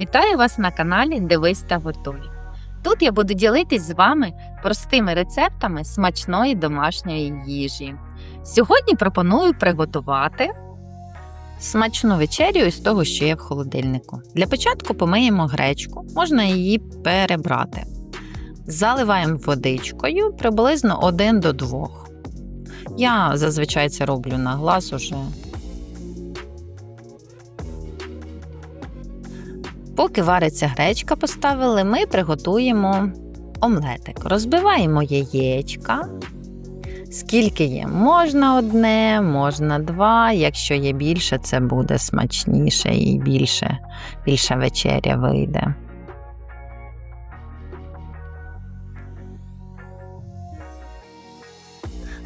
Вітаю вас на каналі Дивись та готуй. Тут я буду ділитись з вами простими рецептами смачної домашньої їжі. Сьогодні пропоную приготувати смачну вечерю із того, що є в холодильнику. Для початку помиємо гречку, можна її перебрати. Заливаємо водичкою приблизно 1 до 2. Я зазвичай це роблю на глаз уже Поки вариться гречка, поставили, ми приготуємо омлетик. Розбиваємо яєчка. Скільки є? Можна одне, можна два. Якщо є більше, це буде смачніше і більше, більша вечеря вийде.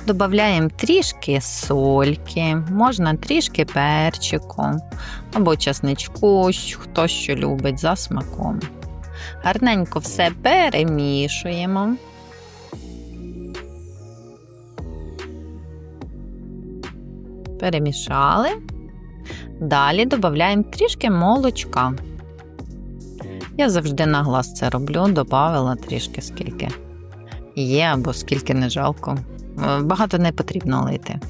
Добавляємо трішки сольки, можна трішки перчику або часничку, хто що любить за смаком. Гарненько все перемішуємо. Перемішали. Далі додаємо трішки молочка. Я завжди на глаз це роблю, додавала трішки скільки є, або скільки не жалко. Е, Багато не потрібно лити.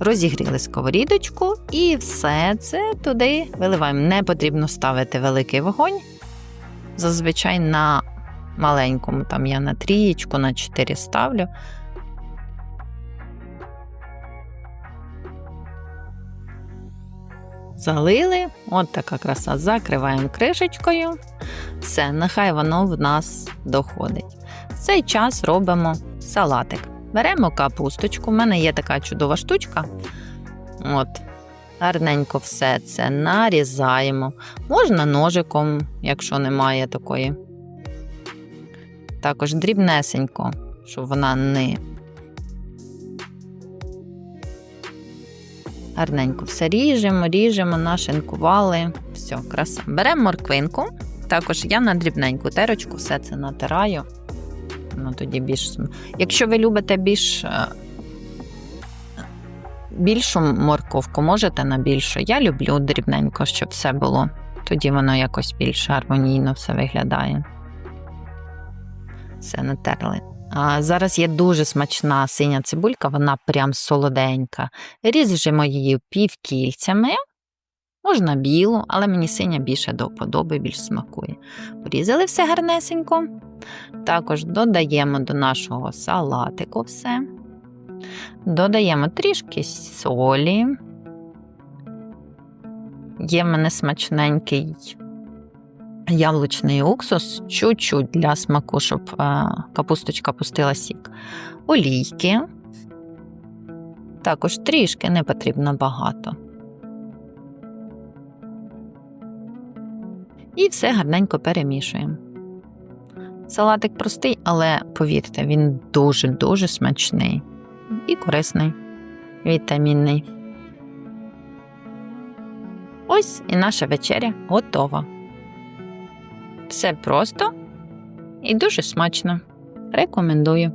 Розігріли сковорідочку і все це туди виливаємо. Не потрібно ставити великий вогонь. Зазвичай на маленькому, там я на трієчку, на 4 ставлю. Залили, от така краса. Закриваємо кришечкою. Все, нехай воно в нас доходить. Цей час робимо салатик. Беремо капусточку. У мене є така чудова штучка. От, гарненько все це нарізаємо. Можна ножиком, якщо немає такої. Також дрібнесенько, щоб вона не. Гарненько все ріжемо, ріжемо, нашинкували. Все, краса. Беремо морквинку. Також я на дрібненьку терочку все це натираю. Ну, тоді більш... Якщо ви любите більш е, більшу морковку, можете на більшу. Я люблю дрібненько, щоб все було. Тоді воно якось більш гармонійно все виглядає. Все натерли. А зараз є дуже смачна синя цибулька, вона прям солоденька. Ріжемо її півкільцями. Можна білу, але мені синя більше до вподоби, більш смакує. Порізали все гарнесенько. Також додаємо до нашого салатику все. Додаємо трішки солі. Є в мене смачненький яблучний уксус, чуть-чуть для смаку, щоб е, капусточка пустила сік. Олійки. Також трішки не потрібно багато. І все гарненько перемішуємо. Салатик простий, але повірте, він дуже-дуже смачний і корисний, вітамінний. Ось і наша вечеря готова. Все просто і дуже смачно. Рекомендую.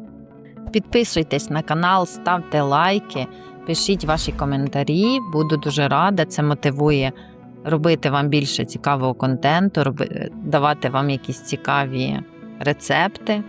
Підписуйтесь на канал, ставте лайки, пишіть ваші коментарі. Буду дуже рада. Це мотивує робити вам більше цікавого контенту, давати вам якісь цікаві рецепти.